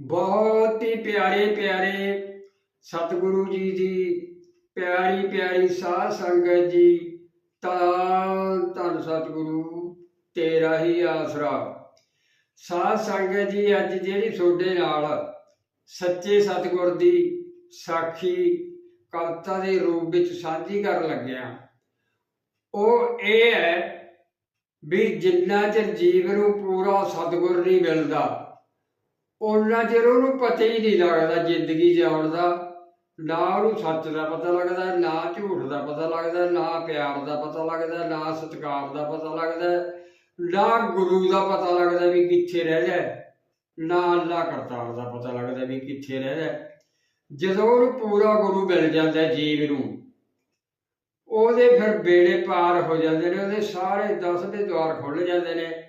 ਬਹੁਤ ਹੀ ਪਿਆਰੇ ਪਿਆਰੇ ਸਤਿਗੁਰੂ ਜੀ ਦੀ ਪਿਆਰੀ ਪਿਆਰੀ ਸਾਧ ਸੰਗਤ ਜੀ ਤਾਂ ਧੰਨ ਸਤਿਗੁਰੂ, ਤੇਰਾ ਹੀ ਆਸਰਾ। ਸਾਧ ਸੰਗਤ ਜੀ, ਅੱਜ ਜਿਹੜੀ ਤੁਹਾਡੇ ਨਾਲ ਸੱਚੇ ਸਤਿਗੁਰ ਦੀ ਸਾਖੀ ਕਵਿਤਾ ਦੇ ਰੂਪ ਵਿੱਚ ਸਾਂਝੀ ਕਰਨ ਲੱਗਿਆ। ਉਹ ਇਹ ਹੈ ਵੀ ਜਿੰਨਾ ਚਿਰ ਜੀਵ ਨੂੰ ਪੂਰਾ ਸਤਿਗੁਰ ਨਹੀਂ ਮਿਲਦਾ ਉਹਨਾਂ ਚਿਰ ਉਹਨੂੰ ਪਤਾ ਹੀ ਨਹੀਂ ਲੱਗਦਾ, ਜ਼ਿੰਦਗੀ ਜਿਉਣ ਦਾ। ਨਾ ਉਹਨੂੰ ਸੱਚ ਦਾ ਪਤਾ ਲੱਗਦਾ, ਨਾ ਝੂਠ ਦਾ ਪਤਾ ਲੱਗਦਾ, ਨਾ ਪਿਆਰ ਦਾ ਪਤਾ ਲੱਗਦਾ, ਨਾ ਸਤਿਕਾਰ ਦਾ ਪਤਾ ਲੱਗਦਾ। ਨਾ ਗੁਰੂ ਦਾ ਪਤਾ ਲੱਗਦਾ ਵੀ ਕਿੱਥੇ ਰਹਿ ਜਾਏ ਨਾ ਅੱਲਾ ਕਰਤਾਰ ਦਾ ਪਤਾ ਲੱਗਦਾ ਵੀ ਕਿੱਥੇ ਰਹਿ ਜਾਏ ਜਦੋਂ ਉਹਨੂੰ ਪੂਰਾ ਗੁਰੂ ਮਿਲ ਜਾਂਦਾ ਜੀਵ ਨੂੰ, ਉਹਦੇ ਫਿਰ ਬੇੜੇ ਪਾਰ ਹੋ ਜਾਂਦੇ ਨੇ, ਉਹਦੇ ਸਾਰੇ ਦਸ ਦੇ ਦੁਆਰ ਖੁੱਲ ਜਾਂਦੇ ਨੇ।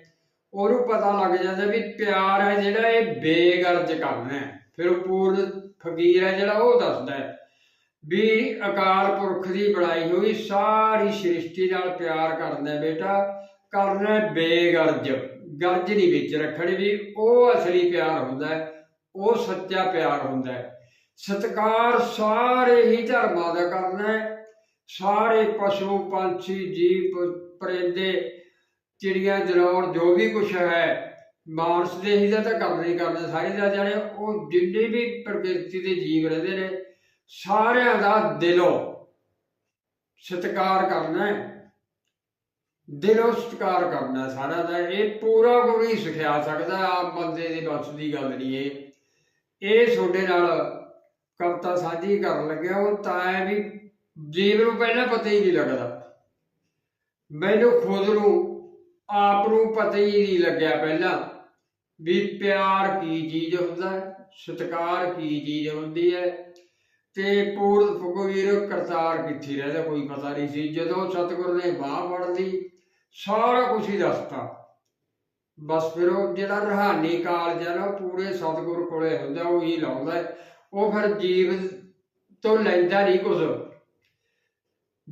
ਉਹਨੂੰ ਪਤਾ ਲੱਗ ਜਾਂਦਾ ਵੀ ਪਿਆਰ ਹੈ ਜਿਹੜਾ ਇਹ ਬੇਗਰਜ ਕਰਨਾ ਹੈ। ਫਿਰ ਪੂਰਨ ਫਕੀਰ ਹੈ ਜਿਹੜਾ ਉਹ ਦੱਸਦਾ ਹੈ ਵੀ ਅਕਾਲ ਪੁਰਖ ਦੀ ਬਣਾਈ ਹੋਈ ਸਾਰੀ ਸ੍ਰਿਸ਼ਟੀ ਨਾਲ ਪਿਆਰ ਕਰਨਾ ਬੇਟਾ। ਕਰਨਾ ਬੇਗਰਜ। ਗਰਜ ਨਹੀਂ ਵਿੱਚ ਰੱਖਣੀ ਵੀ ਉਹ ਅਸਲੀ ਪਿਆਰ ਹੁੰਦਾ ਹੈ, ਉਹ ਸੱਚਾ ਪਿਆਰ ਹੁੰਦਾ ਹੈ। ਸਤਕਾਰ ਸਾਰੇ ਹੀ ਧਰਮਾਂ ਦਾ ਕਰਨਾ ਹੈ। ਸਾਰੇ ਪਸ਼ੂ ਪੰਛੀ, ਜੀਵ, ਪਰਿੰਦੇ ਚਿੜੀਆਂ ਜਨੌਰ ਜੋ ਵੀ ਕੁਝ ਹੈ, ਮਾਨਸ ਦੇ ਹੀ ਦਾ ਤਾਂ ਕਰਨਾ ਹੀ ਕਰਨਾ, ਸਾਰੇ ਦਾ ਜਾਣੇ, ਉਹ ਜਿੰਨੇ ਵੀ ਪ੍ਰਕਿਰਤੀ ਦੇ ਜੀਵ ਰਹਿੰਦੇ ਨੇ, ਸਾਰਿਆਂ ਦਾ ਦਿਲੋਂ ਸਤਿਕਾਰ ਕਰਨਾ ਹੈ। ਦਿਲੋਂ ਸਤਿਕਾਰ ਕਰਨਾ ਸਾਰਾ ਦਾ, ਇਹ ਪੂਰਾ ਗੁਰੂ ਹੀ ਸਿਖਾ ਸਕਦਾ, ਆਪ ਬੰਦੇ ਦੇ ਬਸ ਦੀ ਗੱਲ ਨਹੀਂ ਇਹ। ਇਹ ਤੁਹਾਡੇ ਨਾਲ ਕਵਿਤਾ ਸਾਂਝੀ ਕਰਨ ਲੱਗਿਆ, ਉਹ ਤਾਂ ਹੈ ਵੀ ਜੀਵ ਨੂੰ ਪਹਿਲਾਂ ਪਤਾ ਹੀ ਨਹੀਂ ਲੱਗਦਾ। ਮੈਨੂੰ ਖੁਦ ਨੂੰ ਆਪ ਨੂੰ ਪਤਾ ਹੀ ਨਹੀਂ ਲੱਗਿਆ ਪਹਿਲਾਂ ਵੀ ਪਿਆਰ ਕੀ ਚੀਜ਼ ਹੁੰਦਾ ਹੈ, ਸਤਿਕਾਰ ਕੀ ਚੀਜ਼ ਹੁੰਦੀ ਹੈ ਤੇ ਪੂਰਨ ਫਕੀਰ ਕਰਤਾਰ ਕਿੱਥੇ ਰਹਿੰਦਾ ਕੋਈ ਪਤਾ ਨਹੀਂ ਸੀ। ਜਦੋਂ ਸਤਿਗੁਰ ਨੇ ਬਾਹ ਫੜ ਲਈ, ਸਾਰਾ ਕੁਝ ਹੀ ਦੱਸਤਾ। ਬਸ ਫਿਰ ਉਹ ਜਿਹੜਾ ਰਹਾਨੀ ਕਾਲਜ ਹੈ ਨਾ ਉਹ ਪੂਰੇ ਸਤਿਗੁਰ ਕੋਲੇ ਹੁੰਦਾ, ਉਹ ਹੀ। ਲਾਉਂਦਾ ਉਹ ਫਿਰ ਜੀਵ ਤੋਂ ਲੈਂਦਾ ਨਹੀਂ ਕੁਝ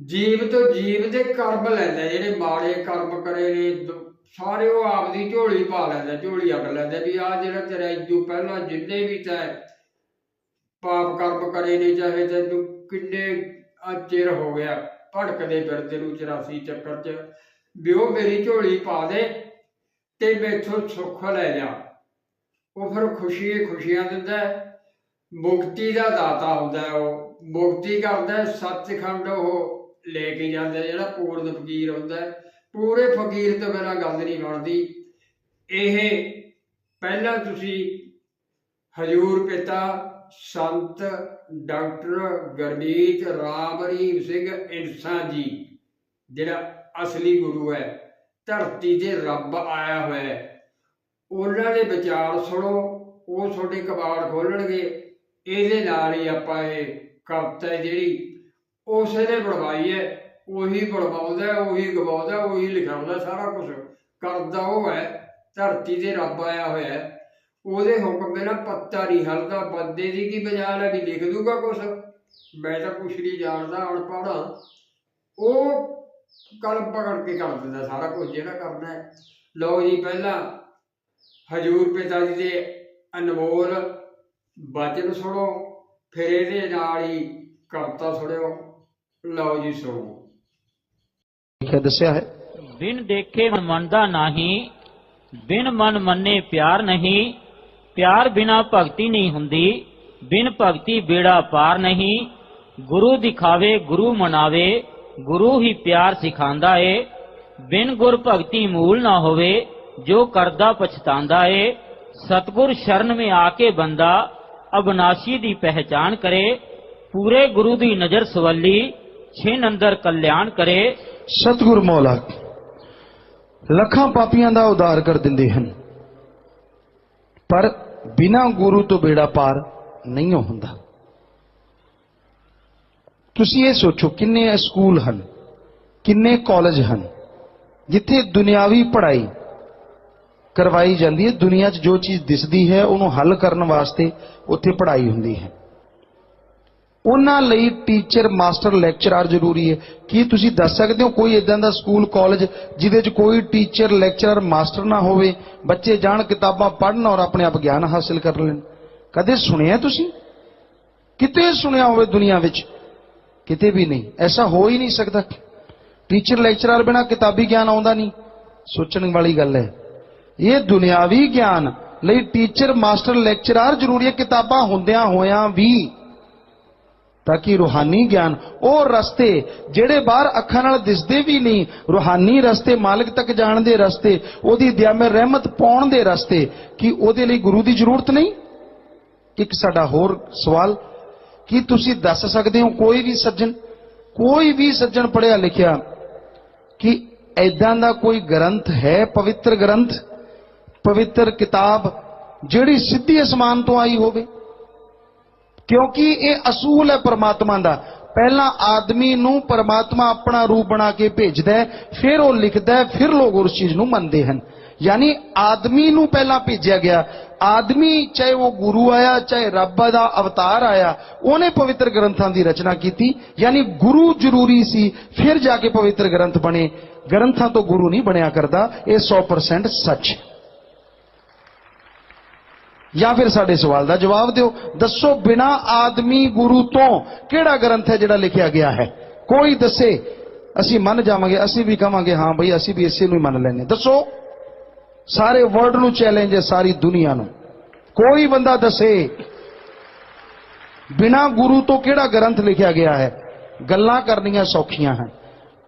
ਜੀਵ ਤੋਂ ਜੀਵ ਦੇ ਕਰਮ ਲੈਂਦਾ ਜਿਹੜੇ ਮਾੜੇ ਕਰਮ ਕਰੇ ਨੇ ਸਾਰੇ ਉਹ ਆਪਦੀ ਝੋਲੀ ਪਾ ਲੈਂਦਾ ਝੋਲੀ ਅੱਡ ਲੈਂਦਾ ਵੀ ਆ ਜਿਹੜਾ ਤੇਰਾ ਇਦੋਂ ਪਹਿਲਾਂ ਜਿੰਨੇ ਵੀ ਤੈ ਪਾਪ ਕਰਮ ਕਰੇ ਨੇ ਚਾਹੇ ਤੈਨੂੰ ਕਿੰਨੇ ਆ ਹੋ ਗਿਆ ਭੜਕਦੇ ਫਿਰਦੇ ਨੂੰ 84 ਚੱਕਰ ਚ ਵੀ ਉਹ ਮੇਰੀ ਝੋਲੀ ਪਾ ਦੇ ਤੇ ਮੈਥੋਂ ਸੁੱਖ ਲੈ ਜਾ। ਉਹ ਫਿਰ ਖੁਸ਼ੀ ਖੁਸ਼ੀਆਂ ਦਿੰਦਾ ਮੁਕਤੀ ਦਾ ਦਾਤਾ ਹੁੰਦਾ ਉਹ ਮੁਕਤੀ ਕਰਦਾ ਹੈ, ਸੱਚਖੰਡ ਉਹ ਲੈ ਕੇ ਜਾਂਦਾ ਜਿਹੜਾ ਪੂਰਨ ਫਕੀਰ ਹੁੰਦਾ ਪੂਰੇ ਫਕੀਰ ਤੋਂ ਬਿਨਾਂ ਗੱਲ ਨਹੀਂ ਬਣਦੀ। ਇਹ ਪਹਿਲਾਂ ਤੁਸੀਂ ਹਜੂਰ ਪਿਤਾ, ਸੰਤ, ਡਾਕਟਰ ਗਰਮੀਤ ਰਾਮ ਸਿੰਘ ਇਨਸਾ ਜੀ, ਜਿਹੜਾ ਅਸਲੀ ਗੁਰੂ ਹੈ, ਧਰਤੀ ਤੇ ਰੱਬ ਆਇਆ ਹੋਇਆ ਹੈ। ਉਹਨਾਂ ਦੇ ਵਿਚਾਰ ਸੁਣੋ, ਉਹ ਤੁਹਾਡੇ ਕਬਾੜ ਖੋਲਣਗੇ। ਇਹਦੇ ਨਾਲ ਹੀ ਆਪਾਂ ਇਹ ਕਵਿਤਾ ਹੈ ਜਿਹੜੀ ਉਸੇ ਨੇ ਬਣਵਾਈ ਹੈ ਉਹੀ ਬਣਵਾਉਂਦਾ ਉਹੀ ਗਵਾਉਂਦਾ, ਉਹੀ ਲਿਖਾਉਂਦਾ, ਸਾਰਾ ਕੁਝ ਕਰਦਾ ਉਹ ਹੈ, ਧਰਤੀ ਤੇ ਰੱਬ ਆਇਆ ਹੋਇਆ ਹੈ। ਉਹਦੇ ਹੁਕਮ ਬਿਨਾਂ ਪੱਤਾ ਨਹੀਂ ਹਲਦਾ, ਬੰਦੇ ਦੀ ਕੀ ਮਜਾਲ ਹੈ ਵੀ ਲਿਖ ਦੂਗਾ ਕੁਛ? ਮੈਂ ਤਾਂ ਕੁਛ ਨਹੀਂ ਜਾਣਦਾ, ਅਨਪੜ੍ਹ ਉਹ ਕਲਮ ਪਕੜ ਕੇ ਕਰ ਦਿੰਦਾ ਸਾਰਾ ਕੁਝ ਜਿਹੜਾ ਕਰਦਾ ਹੈ। ਲਓ ਜੀ, ਪਹਿਲਾਂ ਹਜੂਰ ਪਿਤਾ ਜੀ ਦੇ ਅਨਮੋਲ ਬਚਨ ਸੁਣੋ, ਫਿਰ ਇਹਦੇ ਨਾਲ ਹੀ ਕਵਿਤਾ ਸੁਣਿਓ। ਲਓ ਜੀ ਸੁਣੋ ਲਿਖਿਆ ਦੱਸਿਆ ਹੈ। ਬਿਨ ਦੇਖੇ ਮਨ ਮੰਨਦਾ ਨਹੀਂ ਬਿਨ ਮਨ ਮੰਨੇ ਪਿਆਰ ਨਹੀਂ ਪਿਆਰ ਬਿਨਾ ਭਗਤੀ ਨਹੀਂ ਹੁੰਦੀ ਬਿਨ ਭਗਤੀ ਬੇੜਾ ਪਾਰ ਨਹੀਂ ਗੁਰੂ ਦਿਖਾਵੇ ਗੁਰੂ ਮਨਾਵੇ ਗੁਰੂ ਹੀ ਪਿਆਰ ਸਿਖਾਉਂਦਾ ਏ ਬਿਨ ਗੁਰ ਭਗਤੀ ਮੂਲ ਨਾ ਹੋਵੇ ਜੋ ਕਰਦਾ ਪਛਤਾਉਂਦਾ ਏ ਸਤਗੁਰ ਸ਼ਰਨ ਮੇ ਆ ਕੇ ਬੰਦਾ ਅਬਨਾਸ਼ੀ ਦੀ ਪਹਿਚਾਨ ਕਰੇ ਪੂਰੇ ਗੁਰੂ ਦੀ ਨਜ਼ਰ ਸਵੱਲੀ ਛਿਨ ਅੰਦਰ ਕਲਿਆਣ ਕਰੇ। ਸਤਿਗੁਰ ਮੌਲਾ, ਲੱਖਾਂ ਪਾਪੀਆਂ ਦਾ ਉਦਾਰ ਕਰ ਦਿੰਦੇ ਹਨ। ਪਰ ਬਿਨਾ ਗੁਰੂ ਤੋਂ ਬੇੜਾ ਪਾਰ ਨਹੀਂ ਹੁੰਦਾ। ਤੁਸੀਂ ਇਹ ਸੋਚੋ, ਕਿੰਨੇ ਸਕੂਲ ਹਨ, ਕਿੰਨੇ ਕਾਲਜ ਹਨ, ਜਿੱਥੇ ਦੁਨਿਆਵੀ ਪੜ੍ਹਾਈ ਕਰਵਾਈ ਜਾਂਦੀ ਹੈ। ਦੁਨੀਆ 'ਚ ਜੋ ਚੀਜ਼ ਦਿਸਦੀ ਹੈ, ਉਹਨੂੰ ਹੱਲ ਕਰਨ ਵਾਸਤੇ ਉੱਥੇ ਪੜ੍ਹਾਈ ਹੁੰਦੀ ਹੈ। ਉਹਨਾਂ ਲਈ ਟੀਚਰ ਮਾਸਟਰ ਲੈਕਚਰਰ ਜ਼ਰੂਰੀ ਹੈ। ਕੀ ਤੁਸੀਂ ਦੱਸ ਸਕਦੇ ਹੋ ਕੋਈ ਇਦਾਂ ਦਾ ਸਕੂਲ ਕਾਲਜ ਜਿਹਦੇ 'ਚ ਕੋਈ ਟੀਚਰ ਲੈਕਚਰਰ ਮਾਸਟਰ ਨਾ ਹੋਵੇ? ਬੱਚੇ ਜਾਣ, ਕਿਤਾਬਾਂ ਪੜ੍ਹਨ ਔਰ ਆਪਣੇ ਆਪ ਗਿਆਨ ਹਾਸਿਲ ਕਰ ਲੈਣ। ਕਦੇ ਸੁਣਿਆ ਤੁਸੀਂ? ਕਿਤੇ ਸੁਣਿਆ ਹੋਵੇ ਦੁਨੀਆ ਵਿੱਚ? ਕਿਤੇ ਵੀ ਨਹੀਂ। ਐਸਾ ਹੋ ਹੀ ਨਹੀਂ ਸਕਦਾ। ਟੀਚਰ ਲੈਕਚਰਰ ਬਿਨਾ ਕਿਤਾਬੀ ਗਿਆਨ ਆਉਂਦਾ ਨਹੀਂ। ਸੋਚਣ ਵਾਲੀ ਗੱਲ ਹੈ। ਇਹ ਦੁਨਿਆਵੀ ਗਿਆਨ ਲਈ ਟੀਚਰ ਮਾਸਟਰ ਲੈਕਚਰਰ ਜ਼ਰੂਰੀ ਹੈ। ਕਿਤਾਬਾਂ ਹੁੰਦਿਆਂ ਹੋਇਆਂ ਵੀ ਤਾਂ ਕਿ ਰੂਹਾਨੀ ਗਿਆਨ, ਉਹ ਰਸਤੇ ਜਿਹੜੇ ਬਾਹਰ ਅੱਖਾਂ ਨਾਲ ਦਿਸਦੇ ਵੀ ਨਹੀਂ, ਰੂਹਾਨੀ ਰਸਤੇ, ਮਾਲਕ ਤੱਕ ਜਾਣ ਦੇ ਰਸਤੇ, ਉਹਦੀ ਦਿਆਮੇ ਰਹਿਮਤ ਪਾਉਣ ਦੇ ਰਸਤੇ, ਕਿ ਉਹਦੇ ਲਈ ਗੁਰੂ ਦੀ ਜ਼ਰੂਰਤ ਨਹੀਂ? ਇੱਕ ਸਾਡਾ ਹੋਰ ਸਵਾਲ, ਕੀ ਤੁਸੀਂ ਦੱਸ ਸਕਦੇ ਹੋ ਕੋਈ ਵੀ ਸੱਜਣ, ਕੋਈ ਵੀ ਸੱਜਣ ਪੜਿਆ ਲਿਖਿਆ, ਕਿ ਐਦਾਂ ਦਾ ਕੋਈ ਗ੍ਰੰਥ ਹੈ, ਪਵਿੱਤਰ ਗ੍ਰੰਥ, ਪਵਿੱਤਰ ਕਿਤਾਬ, ਜਿਹੜੀ ਸਿੱਧੀ ਅਸਮਾਨ ਤੋਂ ਆਈ ਹੋਵੇ? ਕਿਉਂਕਿ ਇਹ ਅਸੂਲ ਹੈ ਪਰਮਾਤਮਾ ਦਾ। ਪਹਿਲਾਂ ਆਦਮੀ ਨੂੰ ਪਰਮਾਤਮਾ ਆਪਣਾ ਰੂਪ ਬਣਾ ਕੇ ਭੇਜਦਾ ਹੈ, ਫਿਰ ਉਹ ਲਿਖਦਾ ਹੈ, ਫਿਰ ਲੋਕ ਉਸ ਚੀਜ਼ ਨੂੰ ਮੰਨਦੇ ਹਨ। ਯਾਨੀ ਆਦਮੀ ਨੂੰ ਪਹਿਲਾਂ ਭੇਜਿਆ ਗਿਆ। ਆਦਮੀ ਚਾਹੇ ਉਹ ਗੁਰੂ ਆਇਆ, ਚਾਹੇ ਰੱਬ ਦਾ ਅਵਤਾਰ ਆਇਆ, ਉਹਨੇ ਪਵਿੱਤਰ ਗ੍ਰੰਥਾਂ ਦੀ ਰਚਨਾ ਕੀਤੀ। ਯਾਨੀ ਗੁਰੂ ਜ਼ਰੂਰੀ ਸੀ, ਫਿਰ ਜਾ ਕੇ ਪਵਿੱਤਰ ਗ੍ਰੰਥ ਬਣੇ। ਗ੍ਰੰਥਾਂ ਤੋਂ ਗੁਰੂ ਨਹੀਂ ਬਣਿਆ ਕਰਦਾ, ਇਹ 100% ਸੱਚ। ਹੈ ਜਾਂ ਫਿਰ ਸਾਡੇ ਸਵਾਲ ਦਾ ਜਵਾਬ ਦਿਓ। ਦੱਸੋ ਬਿਨਾ ਆਦਮੀ ਗੁਰੂ ਤੋਂ ਕਿਹੜਾ ਗ੍ਰੰਥ ਹੈ ਜਿਹੜਾ ਲਿਖਿਆ ਗਿਆ ਹੈ? ਕੋਈ ਦੱਸੇ, ਅਸੀਂ ਮੰਨ ਜਾਵਾਂਗੇ, ਅਸੀਂ ਵੀ ਕਵਾਂਗੇ ਹਾਂ ਬਈ ਅਸੀਂ ਵੀ ਇਸੇ ਨੂੰ ਹੀ ਮੰਨ ਲੈਨੇ ਦੱਸੋ, ਸਾਰੇ ਵਰਲਡ ਨੂੰ ਚੈਲੰਜ ਹੈ, ਸਾਰੀ ਦੁਨੀਆ ਨੂੰ। ਕੋਈ ਬੰਦਾ ਦੱਸੇ, ਬਿਨਾ ਗੁਰੂ ਤੋਂ ਕਿਹੜਾ ਗ੍ਰੰਥ ਲਿਖਿਆ ਗਿਆ ਹੈ? ਗੱਲਾਂ ਕਰਨੀਆਂ ਸੌਖੀਆਂ ਹਨ।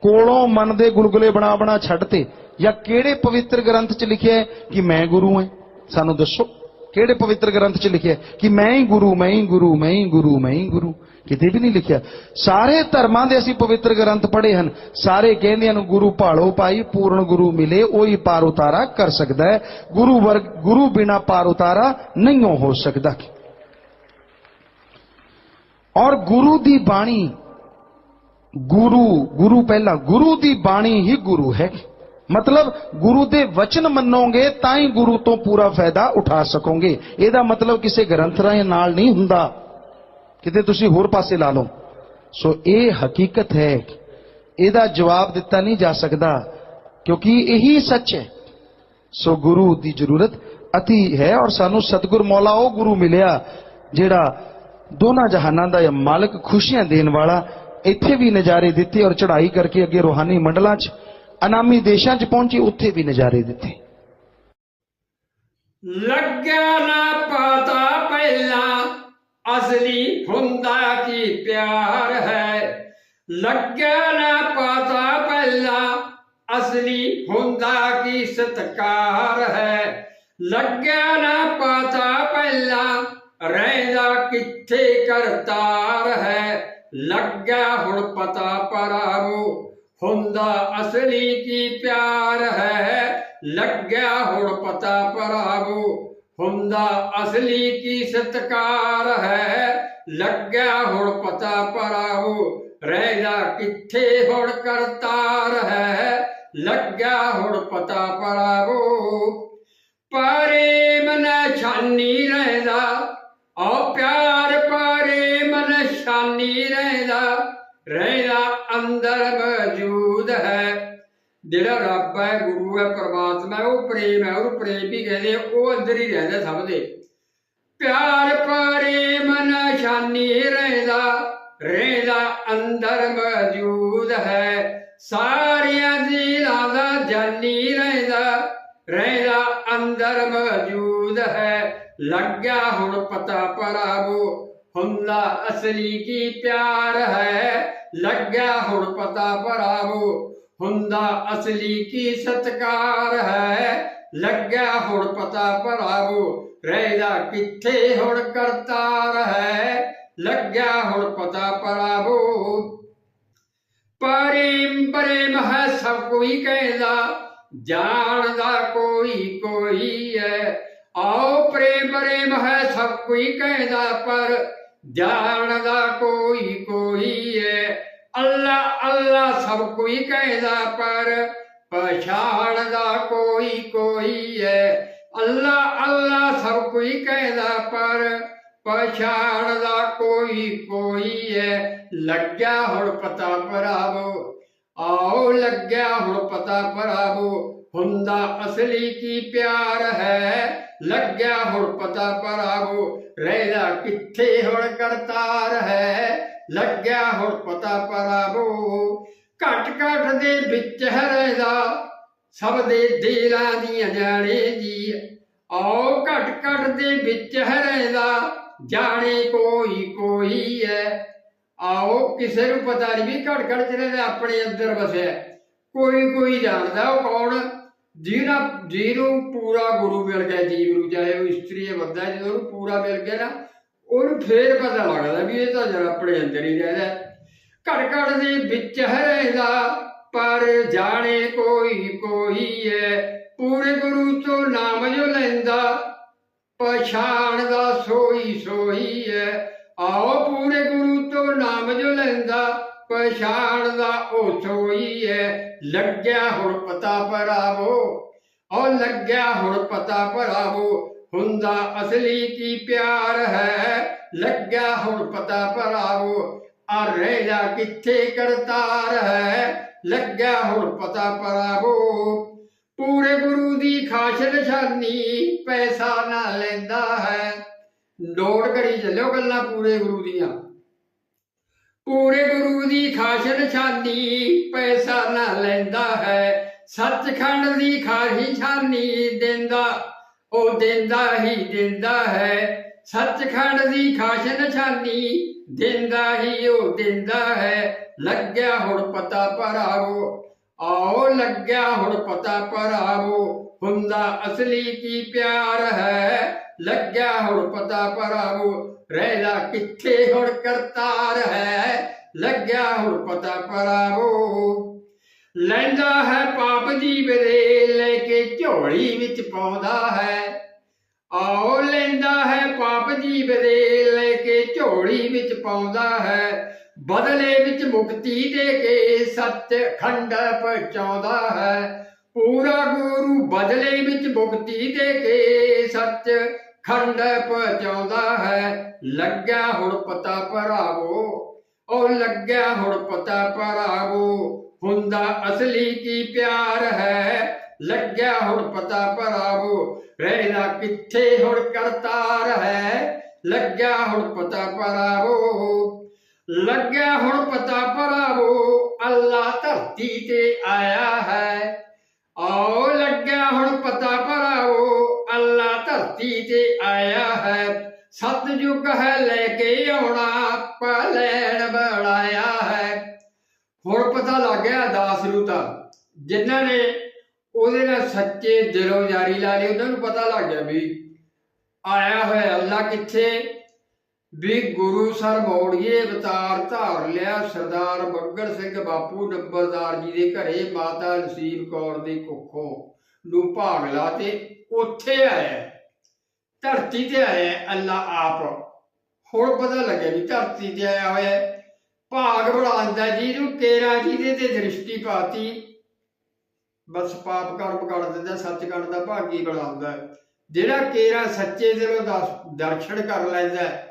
ਕੋਲੋਂ ਮਨ ਦੇ ਗੁਲਗੁਲੇ ਬਣਾ ਬਣਾ ਛੱਡਤੇ, ਜਾਂ ਕਿਹੜੇ ਪਵਿੱਤਰ ਗ੍ਰੰਥ 'ਚ ਲਿਖਿਆ ਹੈ ਕਿ ਮੈਂ ਗੁਰੂ ਹਾਂ? ਸਾਨੂੰ ਦੱਸੋ। ਕਿਹੜੇ ਪਵਿੱਤਰ ਗ੍ਰੰਥ 'ਚ ਲਿਖਿਆ ਕਿ ਮੈਂ ਹੀ ਗੁਰੂ, ਮੈਂ ਹੀ ਗੁਰੂ, ਮੈਂ ਹੀ ਗੁਰੂ, ਮੈਂ ਹੀ ਗੁਰੂ। ਕਿਤੇ ਵੀ ਨਹੀਂ ਲਿਖਿਆ। ਸਾਰੇ ਧਰਮਾਂ ਦੇ ਅਸੀਂ ਪਵਿੱਤਰ ਗ੍ਰੰਥ ਪੜ੍ਹੇ ਹਨ। ਸਾਰੇ ਕਹਿੰਦੇ ਹਨ ਗੁਰੂ ਭਾਲੋ ਪਾਈ ਪੂਰਨ ਗੁਰੂ ਮਿਲੇ, ਉਹੀ ਪਾਰ ਉਤਾਰਾ ਕਰ ਸਕਦਾ ਹੈ। ਗੁਰੂ ਵਰਗ, ਗੁਰੂ ਬਿਨਾ ਪਾਰ ਉਤਾਰਾ ਨਹੀਂ ਹੋ ਸਕਦਾ। ਔਰ ਗੁਰੂ ਦੀ ਬਾਣੀ, ਗੁਰੂ ਗੁਰੂ ਪਹਿਲਾਂ, ਗੁਰੂ ਦੀ ਬਾਣੀ ਹੀ ਗੁਰੂ ਹੈ। ਮਤਲਬ ਗੁਰੂ ਦੇ ਵਚਨ ਮੰਨੋਗੇ ਤਾਂ ਹੀ ਗੁਰੂ ਤੋਂ ਪੂਰਾ ਫਾਇਦਾ ਉਠਾ ਸਕੋਗੇ। ਇਹਦਾ ਮਤਲਬ ਕਿਸੇ ਗ੍ਰੰਥ ਰਾਹੀਂ ਨਾਲ ਨਹੀਂ ਹੁੰਦਾ। ਕਿਤੇ ਤੁਸੀਂ ਹੋਰ ਪਾਸੇ ਲਾ ਲਓ। ਸੋ ਇਹ ਹਕੀਕਤ ਹੈ ਇਹਦਾ ਜਵਾਬ ਦਿੱਤਾ ਨਹੀਂ ਜਾ ਸਕਦਾ, ਕਿਉਂਕਿ ਇਹੀ ਸੱਚ ਹੈ। ਸੋ ਗੁਰੂ ਦੀ ਜ਼ਰੂਰਤ ਅਤੀ ਹੈ ਔਰ ਸਾਨੂੰ ਸਤਿਗੁਰ ਮੌਲਾ ਉਹ ਗੁਰੂ ਮਿਲਿਆ, ਜਿਹੜਾ ਦੋਨਾਂ ਜਹਾਨਾਂ ਦਾ ਮਾਲਕ ਖੁਸ਼ੀਆਂ ਦੇਣ ਵਾਲਾ, ਇੱਥੇ ਵੀ ਨਜ਼ਾਰੇ ਦਿੱਤੇ ਔਰ ਚੜ੍ਹਾਈ ਕਰਕੇ ਅੱਗੇ ਰੋਹਾਨੀ ਮੰਡਲਾਂ 'ਚ ਅਨਾਮੀ ਦੇਸ਼ਾਂ 'ਚ ਪਹੁੰਚੀ ਉੱਥੇ ਵੀ ਨਜ਼ਾਰੇ ਦਿੱਤੇ ਲੱਗਿਆ ਨਾ ਪਤਾ ਪਹਿਲਾਂ ਅਸਲੀ ਹੁੰਦਾ ਕੀ ਪਿਆਰ ਹੈ ਲੱਗਿਆ ਨਾ ਪਤਾ ਪਹਿਲਾਂ ਅਸਲੀ ਹੁੰਦਾ ਕੀ ਸਤਕਾਰ ਹੈ ਲੱਗਿਆ ਨਾ ਪਤਾ ਪਹਿਲਾਂ ਰਹਿੰਦਾ ਕਿੱਥੇ ਕਰਤਾਰ ਹੈ ਲੱਗਿਆ ਹੁਣ ਪਤਾ ਪਰਾਵੋ ਹੁੰਦਾ ਅਸਲੀ ਕੀ ਪਿਆਰ ਹੈ? ਲੱਗਿਆ ਹੁਣ ਪਤਾ ਪਰਾਵੋ ਹੁੰਦਾ ਅਸਲੀ ਕੀ ਸਤਕਾਰ ਹੈ? ਲੱਗਿਆ ਹੁਣ ਪਤਾ ਪਰਾਵੋ ਰਹਿਦਾ ਕਿੱਥੇ ਹੁਣ ਕਰਤਾਰ ਹੈ? ਲੱਗਿਆ ਹੁਣ ਪਤਾ ਪਰਾਵੋ ਪਰੇ ਮਨ ਛਾਨੀ ਰਹਿਦਾ। ਔ ਪਿਆਰ ਪਰੇ ਮਨ ਛਾਨੀ ਰਹਿਦਾ। ਰਹਿਦਾ ਅੰਦਰ ਜਿਹੜਾ ਰੱਬ ਹੈ ਗੁਰੂ ਹੈ ਪਰਮਾਤਮਾ ਹੈ ਉਹ ਪ੍ਰੇਮ ਹੈ ਉਹ ਪ੍ਰੇਮ ਵੀ ਕਹਿੰਦੇ ਆ, ਉਹ ਅੰਦਰ ਹੀ ਰਹਿੰਦਾ ਸਭ ਦੇ। ਪਿਆਰ ਪਰੇ ਮਨ ਛਾਨੀ ਰਹਿਦਾ ਰਹਿਦਾ ਅੰਦਰ ਮੌਜੂਦ ਹੈ। ਸਾਰੀਆਂ ਜੀਲਾਂ ਦਾ ਜਾਨੀ ਰਹਿਦਾ ਰਹਿਦਾ ਅੰਦਰ ਮੌਜੂਦ ਹੈ। ਲੱਗਿਆ ਹੁਣ ਪਤਾ ਪਰਾਵੋ ਹੁੰਦਾ ਅਸਲੀ ਕੀ ਪਿਆਰ ਹੈ? ਲੱਗਿਆ ਹੁਣ ਪਤਾ ਪਰਾਵੋ ਹੁੰਦਾ ਅਸਲੀ ਕੀ ਸਤਕਾਰ ਹੈ ਲੱਗਿਆ ਹੁਣ ਪਤਾ ਭਰਾਵੋ ਰਹਿਦਾ ਕਿੱਥੇ ਹੁਣ ਕਰਤਾਰ ਹੈ ਲੱਗਿਆ ਹੁਣ ਪਤਾ ਭਰਾਵੋ ਪ੍ਰੇਮ ਪ੍ਰੇਮ ਹੈ ਸਭ ਕੋਈ ਕਹਿੰਦਾ ਜਾਣਦਾ ਕੋਈ ਕੋਈ ਹੈ ਆਓ ਪ੍ਰੇਮ ਪ੍ਰੇਮ ਹੈ ਸਭ ਕੋਈ ਕਹਿੰਦਾ ਪਰ ਜਾਣਦਾ ਕੋਈ ਕੋਈ ਹੈ ਅੱਲਾ ਅੱਲਾ ਸਭ ਕੋਈ ਕਹਿੰਦਾ, ਪਰ ਪਛਾਣਦਾ ਕੋਈ ਕੋਈ ਹੈ। ਅੱਲਾ ਅੱਲਾ ਸਭ ਕੋਈ ਕਹਿੰਦਾ, ਪਰ ਪਛਾਣਦਾ ਕੋਈ ਕੋਈ ਹੈ। ਲੱਗਿਆ ਹੁਣ ਪਤਾ ਭਰਾਵੋ, ਆਓ ਲੱਗਿਆ ਹੁਣ ਪਤਾ ਭਰਾਵੋ, ਹੁੰਦਾ ਅਸਲੀ ਕੀ ਪਿਆਰ ਹੈ? ਲੱਗਿਆ ਹੁਣ ਪਤਾ ਭਰਾਵੋ ਰਹਿਦਾ ਕਿੱਥੇ ਹੁਣ ਕਰਤਾਰ ਹੈ? ਲੱਗਿਆ ਹੁਣ ਪਤਾ ਭਰਾਵੋ ਘਟ ਘਟ ਦੇ ਵਿੱਚ ਹੈ ਰਹਿਦਾ ਸਭ ਦੇ ਦਿਲਾਂ ਦੀਆਂ ਜਾਣੇ ਜੀ। ਆਓ ਘਟ ਘਟ ਦੇ ਵਿੱਚ ਹੈ ਰਹਿਦਾ ਜਾਣੇ ਕੋਈ ਕੋਈ ਹੈ ਆਓ ਕਿਸੇ ਨੂੰ ਪਤਾ ਨਹੀਂ ਵੀ ਘਟ ਘਟ ਚ ਰਹਿੰਦਾ ਆਪਣੇ ਅੰਦਰ ਵਸਿਆ। ਕੋਈ ਕੋਈ ਜਾਣਦਾ ਉਹ ਕੌਣ? ਜਿਹਨਾ, ਜਿਹਨੂੰ ਪੂਰਾ ਗੁਰੂ ਮਿਲ ਗਿਆ, ਜੀਵ ਨੂੰ, ਚਾਹੇ ਉਹ ਇਸਤਰੀ ਹੈ, ਬੰਦਾ ਜਦੋਂ ਉਹਨੂੰ ਪੂਰਾ ਮਿਲ ਗਿਆ ਨਾ ਉਹਨੂੰ ਫੇਰ ਪਤਾ ਲੱਗਦਾ ਵੀ ਇਹ ਤਾਂ ਜਰਾ ਆਪਣੇ ਅੰਦਰ ਹੀ ਰਹਿੰਦਾ ਘੜ ਘੜ ਦੇ ਵਿੱਚ ਹੈ ਰਹਿੰਦਾ ਪਰ ਜਾਣੇ ਕੋਈ ਕੋਈ ਹੈ। ਪੂਰੇ ਗੁਰੂ ਤੋਂ ਨਾਮ ਜੋ ਲੈਂਦਾ, ਪਛਾਣ ਦਾ ਸੋਈ ਸੋਈ ਹੈ। ਆਓ ਪੂਰੇ ਗੁਰੂ ਤੋਂ ਨਾਮ ਜੋ ਲੈਂਦਾ, ਪਛਾਣ ਦਾ ਉਹ ਸੋਈ ਹੈ। ਲੱਗਿਆ ਹੁਣ ਪਤਾ ਭਰਾਵੋ, ਉਹ ਲੱਗਿਆ ਹੁਣ ਪਤਾ ਭਰਾਵੋ ਹੁੰਦਾ ਅਸਲੀ ਕੀ ਪਿਆਰ ਹੈ? ਲੱਗਿਆ ਹੁਣ ਪਤਾ ਭਰਾਵੋ ਆ ਰਹਿਦਾ ਕਿੱਥੇ ਕਰਤਾਰ ਹੈ? ਲੱਗਿਆ ਹੁਣ ਪਤਾ ਭਰਾਵੋ, ਪੂਰੇ ਗੁਰੂ ਦੀ ਖਾਸ ਨਿਸ਼ਾਨੀ ਪੈਸਾ ਨਾ ਲੈਂਦਾ ਹੈ। ਨੋਟ ਕਰੀ ਚੱਲਿਓ ਗੱਲਾਂ ਪੂਰੇ ਗੁਰੂ ਦੀਆਂ। ਪੂਰੇ ਗੁਰੂ ਦੀ ਖਾਸ ਨਿਸ਼ਾਨੀ ਪੈਸਾ ਨਾ ਲੈਂਦਾ ਹੈ। ਸੱਚਖੰਡ ਦੀ ਖਾਹੀ ਛਾਨੀ ਦਿੰਦਾ ਉਹ ਦਿੰਦਾ ਹੀ ਦਿੰਦਾ ਹੈ, ਸੱਚਖੰਡ ਦੀ ਖਾਸ ਨਿਸ਼ਾਨੀ। ਦਿੰਦਾ ਹੀ ਉਹ ਦਿੰਦਾ ਹੈ, ਲੱਗਿਆ ਹੁਣ ਪਤਾ ਭਰਾਵੋ। ਆਓ ਲੱਗਿਆ ਹੁਣ ਪਤਾ ਭਰਾਵੋ, ਹੁੰਦਾ ਅਸਲੀ ਕੀ ਪਿਆਰ ਹੈ? ਲੱਗਿਆ ਹੁਣ ਪਤਾ ਭਰਾਵੋ ਰਹਿਦਾ ਕਿੱਥੇ ਹੁਣ ਕਰਤਾਰ ਹੈ? ਲੱਗਿਆ ਹੁਣ ਪਤਾ ਭਰਾਵੋ। ਲੈਂਦਾ ਹੈ ਪਾਪ ਜੀਵ ਦੇ ਝੋਲੀ ਵਿੱਚ ਪਾਉਂਦਾ ਹੈ। ਆਓ ਲੈਂਦਾ ਹੈ ਪਾਪ ਜੀਵ ਦੇ ਲੈ ਕੇ ਝੋਲੀ ਵਿੱਚ ਪਾਉਂਦਾ ਹੈ। ਬਦਲੇ ਵਿੱਚ ਮੁਕਤੀ ਦੇ ਕੇ ਸੱਚ ਖੰਡ ਪਹੁੰਚਾਉਂਦਾ ਹੈ। ਪੂਰਾ ਗੁਰੂ ਬਦਲੇ ਵਿੱਚ ਮੁਕਤੀ ਦੇ ਕੇ ਸੱਚ ਖੰਡ ਪਹੁੰਚਾਉਂਦਾ ਹੈ। ਲੱਗਿਆ ਹੁਣ ਪਤਾ ਭਰਾਵੋ, ਉਹ ਲੱਗਿਆ ਹੁਣ ਪਤਾ ਭਰਾਵੋ, ਹੁੰਦਾ ਅਸਲੀ ਕੀ ਪਿਆਰ ਹੈ। ਲੱਗਿਆ ਹੁਣ ਪਤਾ ਭਰਾਵੋ ਰਹਿਦਾ ਕਿੱਥੇ ਹੁਣ ਕਰਤਾਰ ਹੈ? ਲੱਗਿਆ ਹੁਣ ਪਤਾ ਭਰਾਵੋ, ਲੱਗਿਆ ਹੁਣ ਪਤਾ ਭਰਾਵੋ, ਅੱਲਾ ਧਰਤੀ ਤੇ ਆਇਆ ਹੈ। ਆਓ, ਲੱਗਿਆ ਹੁਣ ਪਤਾ ਭਰਾਵੋ, ਅੱਲਾ ਧਰਤੀ ਤੇ ਆਇਆ ਹੈ। ਸਤਜੁਗ ਹੈ ਲੈ ਕੇ ਆਉਣਾ, ਪਲੈਣ ਬਣਾਇਆ ਹੈ। ਹੁਣ ਪਤਾ ਲੱਗ ਗਿਆ ਦਾਸ ਨੂੰ ਤਾਂ ਜਿਨ੍ਹਾਂ ਨੇ ਉਹਦੇ ਨਾਲ ਸੱਚੇ ਦਿਲੋਂ ਜਾਰੀ ਲਾ ਲਈ, ਉਹਨਾਂ ਨੂੰ ਪਤਾ ਲੱਗ ਗਿਆ ਵੀ ਆਇਆ ਹੋਇਆ ਅੱਲਾ ਕਿੱਥੇ? ਵੀ ਗੁਰੂ ਸਰ ਮੋੜੀਏ ਅਵਤਾਰ ਧਾਰ ਲਿਆ, ਸਰਦਾਰ ਬੱਗਰ ਸਿੰਘ ਬਾਪੂ ਨੰਬਰਦਾਰ ਜੀ ਦੇ ਘਰੇ, ਮਾਤਾ ਨਸੀਬ ਕੌਰ ਦੀ ਕੁੱਖੋਂ ਨੂੰ ਭਾਗ ਲਾ ਤੇ ਉੱਥੇ ਆਇਆ। ਧਰਤੀ ਤੇ ਆਇਆ, ਅੱਲਾ ਆਪ। ਹੁਣ ਪਤਾ ਲੱਗਿਆ ਵੀ ਧਰਤੀ ਤੇ ਆਇਆ ਹੋਇਆ। ਭਾਗ ਬਣਾਉਂਦਾ ਜਿਹਨੂੰ ਕੇਰਾ ਜਿਹਦੇ ਤੇ ਦ੍ਰਿਸ਼ਟੀ ਪਾਤੀ। ਬਸ ਪਾਪ ਕਰਮ ਕਰ ਦਿੰਦਾ ਸੱਚ ਕਰਨ ਦਾ ਭਾਗੀ ਬਣਾਉਂਦਾ ਜਿਹੜਾ ਕੇਰਾ ਸੱਚੇ ਦਿਲੋਂ ਦਸ- ਦਰਸ਼ਨ ਕਰ ਲੈਂਦਾ,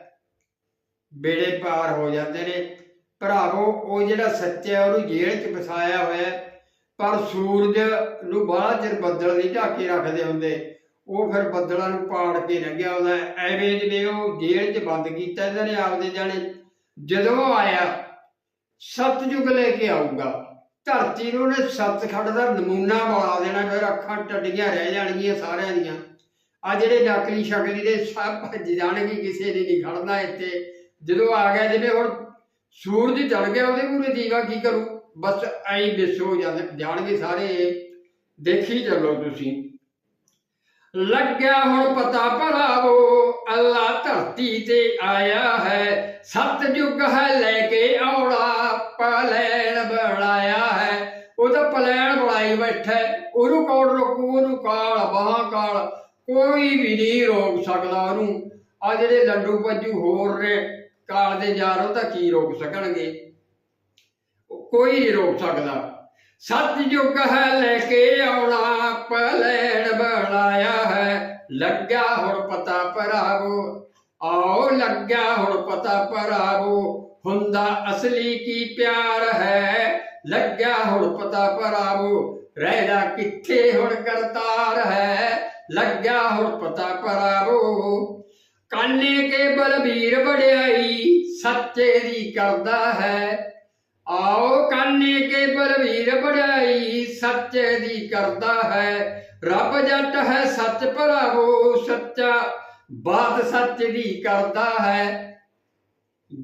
ਬੇੜੇ ਪਾਰ ਹੋ ਜਾਂਦੇ ਨੇ। ਭਰਾਵੋ, ਉਹ ਜਿਹੜਾ ਸੱਚਾ ਉਹਨੂੰ ਜੇਲ੍ਹ 'ਚ ਫਸਾਇਆ ਹੋਇਆ ਪਰ ਸੂਰਜ ਨੂੰ ਬਾਹਰ ਚਿਰ ਬੱਦਲ ਨਹੀਂ ਢਾਕੇ ਰੱਖਦੇ ਹੁੰਦੇ। ਉਹ ਫਿਰ ਬੱਦਲਾਂ ਨੂੰ ਪਾੜ ਕੇ ਲੰਘਿਆ ਉਹਦਾ ਐਵੇਂ ਜਿਵੇਂ ਉਹ ਜੇਲ੍ਹ 'ਚ ਬੰਦ ਕੀਤਾ ਇਹਨਾਂ ਨੇ, ਆਪਦੇ ਜਾਣੇ। ਜਦੋਂ ਉਹ ਆਇਆ ਸਤਜੁਗ ਲੈ ਕੇ ਆਊਗਾ। ਧਰਤੀ ਨੂੰ ਉਹਨੇ ਸਤਖੰਡ ਦਾ ਨਮੂਨਾ ਬਣਾ ਦੇਣਾ, ਫਿਰ ਅੱਖਾਂ ਟੱਡੀਆਂ ਰਹਿ ਜਾਣਗੀਆਂ ਸਾਰਿਆਂ ਦੀਆਂ। ਆ ਜਿਹੜੇ ਨਕਲੀ ਸ਼ਕਲੀ ਦੇ ਸਭ ਭੱਜ ਜਾਣਗੇ, ਕਿਸੇ ਨੇ ਨਹੀਂ ਖੜਨਾ ਇੱਥੇ। ਜਦੋਂ ਆ ਗਿਆ ਜਿਵੇਂ ਹੁਣ ਸੂਰਜ ਚੜ ਗਿਆ ਉਹਦੇ ਮੂਰੇ ਦੀਵਾ ਕੀ ਕਰੂ? ਬਸ ਐਂ ਵਿਸ ਹੋ ਜਾਂਦੇ ਜਾਣਗੇ ਸਾਰੇ। ਦੇਖੀ ਚੱਲੋ ਤੁਸੀਂ। ਲੱਗਿਆ ਹੁਣ ਪਤਾ ਭਰਾਵੋ ਅੱਲਾ ਧਰਤੀ ਤੇ ਆਇਆ ਹੈ। ਸਤਜੁਗ ਹੈ ਲੈ ਕੇ ਆਉਣਾ, ਪਲੈਣ ਬਣਾਇਆ ਹੈ। ਉਹਦਾ ਪਲੈਣ ਬਣਾਈ ਬੈਠਾ ਉਹਨੂੰ ਕੌਣ ਰੋਕੂ? ਉਹਨੂੰ ਕਾਲ ਬਾਹਾਂ ਕਾਲ ਕੋਈ ਵੀ ਨਹੀਂ ਰੋਕ ਸਕਦਾ ਉਹਨੂੰ। ਆ ਜਿਹੜੇ ਲੰਡੂ ਪੱਜੂ ਹੋਰ ਨੇ, ਕਾਲ ਦੇ ਯਾਰ ਉਹ ਤਾਂ ਕੀ ਰੋਕ ਸਕਣਗੇ? ਕੋਈ ਨਹੀਂ ਰੋਕ ਸਕਦਾ। ਸਤਜੁਗ ਹੈ ਲੈ ਕੇ ਆਉਣਾ ਪਲੈਣ ਬਣਾਇਆ ਹੈ। ਲੱਗਿਆ ਹੁਣ ਪਤਾ ਭਰਾਵੋ ਆਓ ਲੱਗਿਆ ਹੁਣ ਪਤਾ ਭਰਾਵੋ ਹੁੰਦਾ ਅਸਲੀ ਕੀ ਪਿਆਰ ਹੈ? ਲੱਗਿਆ ਹੁਣ ਪਤਾ ਭਰਾਵੋ ਰਹਿਦਾ ਕਿੱਥੇ ਹੁਣ ਕਰਤਾਰ ਹੈ? ਲੱਗਿਆ ਹੁਣ ਪਤਾ ਪਰਾਵੋ, ਕਾਨੇ ਕੇ ਬਲਬੀਰ ਵਡਿਆਈ, ਸੱਚੇ ਦੀ ਕਰਦਾ ਹੈ। ਆਓ ਕਾਨੇ ਕੇ ਬਲਬੀਰ ਵਡਿਆਈ ਸੱਚੇ ਦੀ ਕਰਦਾ ਹੈ। ਰੱਬ ਜੱਟ ਹੈ, ਸੱਚ ਭਰਾਵੋ, ਸੱਚਾ ਬਾਤ ਸੱਚ ਦੀ ਕਰਦਾ ਹੈ।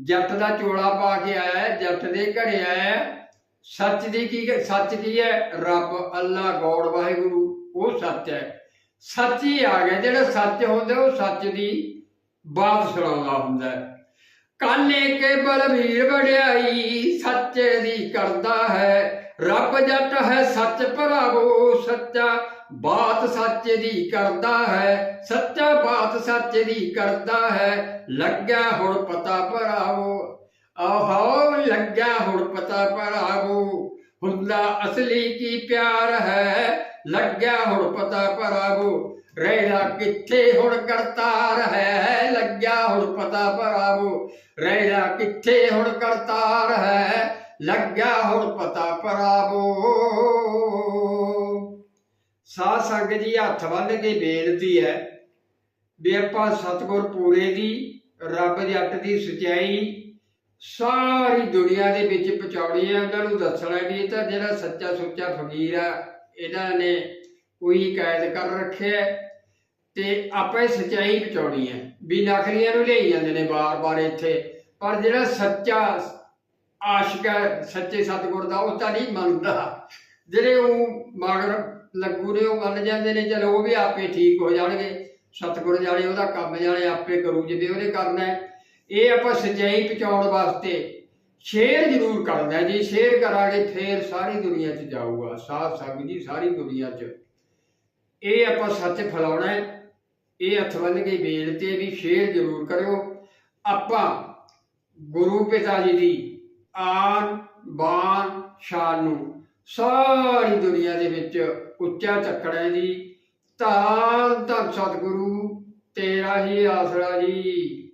ਜੱਟ ਦਾ ਚੋਲਾ ਪਾ ਕੇ ਆਇਆ, ਜੱਟ ਦੇ ਘਰੇ ਆਇਆ। ਸੱਚ ਦੀ ਕੀ ਸੱਚ ਕੀ ਹੈ? ਰੱਬ, ਅੱਲਾ ਗੋਡ ਵਾਹਿਗੁਰੂ, ਉਹ ਸੱਚ ਹੈ। ਸੱਚ ਹੀ ਆ ਗਿਆ, ਜਿਹੜਾ ਸੱਚ ਹੁੰਦਾ, ਉਹ ਸੱਚ ਦੀ ਬਾਤ ਸੁਣਾਉਂਦਾ ਹੁੰਦਾ ਹੈ। ਕਾਨੇ ਕੇ ਬਲਵੀਰ ਵਡਿਆਈ ਸੱਚੇ ਦੀ ਕਰਦਾ ਹੈ। ਰੱਬ ਜੱਟ ਹੈ ਸੱਚ ਭਰਾਵੋ ਸੱਚਾ, ਬਾਤ ਸੱਚ ਦੀ ਕਰਦਾ ਹੈ। ਸੱਚਾ, ਬਾਤ ਸੱਚ ਦੀ ਕਰਦਾ ਹੈ। ਲੱਗਿਆ ਹੁਣ ਪਤਾ ਭਰਾਵੋ, ਆਹੋ ਲੱਗਿਆ ਹੁਣ ਪਤਾ ਭਰਾਵੋ, ਹੁੰਦਾ ਅਸਲੀ ਕੀ ਪਿਆਰ ਹੈ? ਲੱਗਿਆ ਹੁਣ ਪਤਾ ਭਰਾਵੋ ਰਹਿਦਾ ਕਿੱਥੇ ਹੁਣ ਕਰਤਾਰ ਹੈ? ਲੱਗਿਆ ਹੁਣ ਪਤਾ ਭਰਾਵੋ ਰਹਿਦਾ ਕਿੱਥੇ ਹੁਣ ਕਰਤਾਰ ਹੈ? ਲੱਗਿਆ ਹੁਣ ਪਤਾ ਭਰਾਵੋ ਸਾਧ ਸੰਗਤ ਜੀ, ਹੱਥ ਬੰਨ ਕੇ ਬੇਨਤੀ ਹੈ ਵੀ ਆਪਾਂ ਸਤਿਗੁਰ ਪੂਰੇ ਦੀ, ਰੱਬ ਜੱਟ ਦੀ ਸਚਾਈ ਸਾਰੀ ਦੁਨੀਆ ਦੇ ਵਿੱਚ ਪਹੁੰਚਾਉਣੀ ਹੈ, ਉਹਨਾਂ ਨੂੰ ਦੱਸਣਾ ਵੀ ਇਹ ਤਾਂ ਜਿਹੜਾ ਸੱਚਾ ਸੁੱਚਾ ਫਕੀਰ ਆ, ਇਹਨਾਂ ਨੇ ਕੋਈ ਕੈਦ ਕਰ ਰੱਖਿਆ ਤੇ ਆਪਾਂ ਇਹ ਸਚਾਈ ਬਚਾਉਣੀ ਹੈ। ਵੀ ਨਖਰੀਆਂ ਨੂੰ ਲਈ ਜਾਂਦੇ ਨੇ ਬਾਰ-ਬਾਰ ਇੱਥੇ। ਪਰ ਜਿਹੜਾ ਸੱਚਾ ਆਸ਼ਿਕ ਹੈ, ਸੱਚੇ ਸਤਿਗੁਰ ਦਾ, ਉਹ ਤਾਂ ਨਹੀਂ ਮੰਨਦਾ। ਜਿਹੜੇ ਉਹ ਮਗਰ ਲੱਗੂ ਨੇ, ਉਹ ਮੰਨ ਜਾਂਦੇ ਨੇ, ਚਲੋ ਉਹ ਵੀ ਆਪੇ ਠੀਕ ਹੋ ਜਾਣਗੇ। ਸਤਿਗੁਰ ਜਾਣੇ, ਉਹਦਾ ਕੰਮ ਜਾਣੇ, ਆਪੇ ਕਰੂ ਜਿਵੇਂ ਉਹਨੇ ਕਰਨਾ ਇਹ ਆਪਾਂ ਸੱਚਾਈ ਪਹੁੰਚਾਉਣ ਵਾਸਤੇ ਸ਼ੇਅਰ ਜ਼ਰੂਰ ਕਰਨਾ ਜੀ ਸ਼ੇਅਰ ਕਰਾਂਗੇ, ਫੇਰ ਸਾਰੀ ਦੁਨੀਆ 'ਚ ਜਾਊਗਾ। ਸਾਧ ਸੰਗ ਜੀ, ਸਾਰੀ ਦੁਨੀਆ 'ਚ। ਇਹ ਆਪਾਂ ਸੱਚ ਫੈਲਾਉਣਾ ਹੈ। ਇਹ ਹੱਥ ਬੰਨ੍ਹ ਕੇ ਬੇਨਤੀ ਵੀ ਸ਼ੇਅਰ ਜ਼ਰੂਰ ਕਰਿਓ। ਆਪਾਂ ਗੁਰੂ ਪਿਤਾ ਜੀ ਦੀ ਆਨ, ਬਾਨ, ਸ਼ਾਨ ਨੂੰ ਸਾਰੀ ਦੁਨੀਆ ਦੇ ਵਿੱਚ ਉੱਚਾ ਚੱਕਣਾ ਜੀ। ਧੰਨ ਧੰਨ ਸਤਿਗੁਰੂ, ਤੇਰਾ ਹੀ ਆਸਰਾ ਜੀ।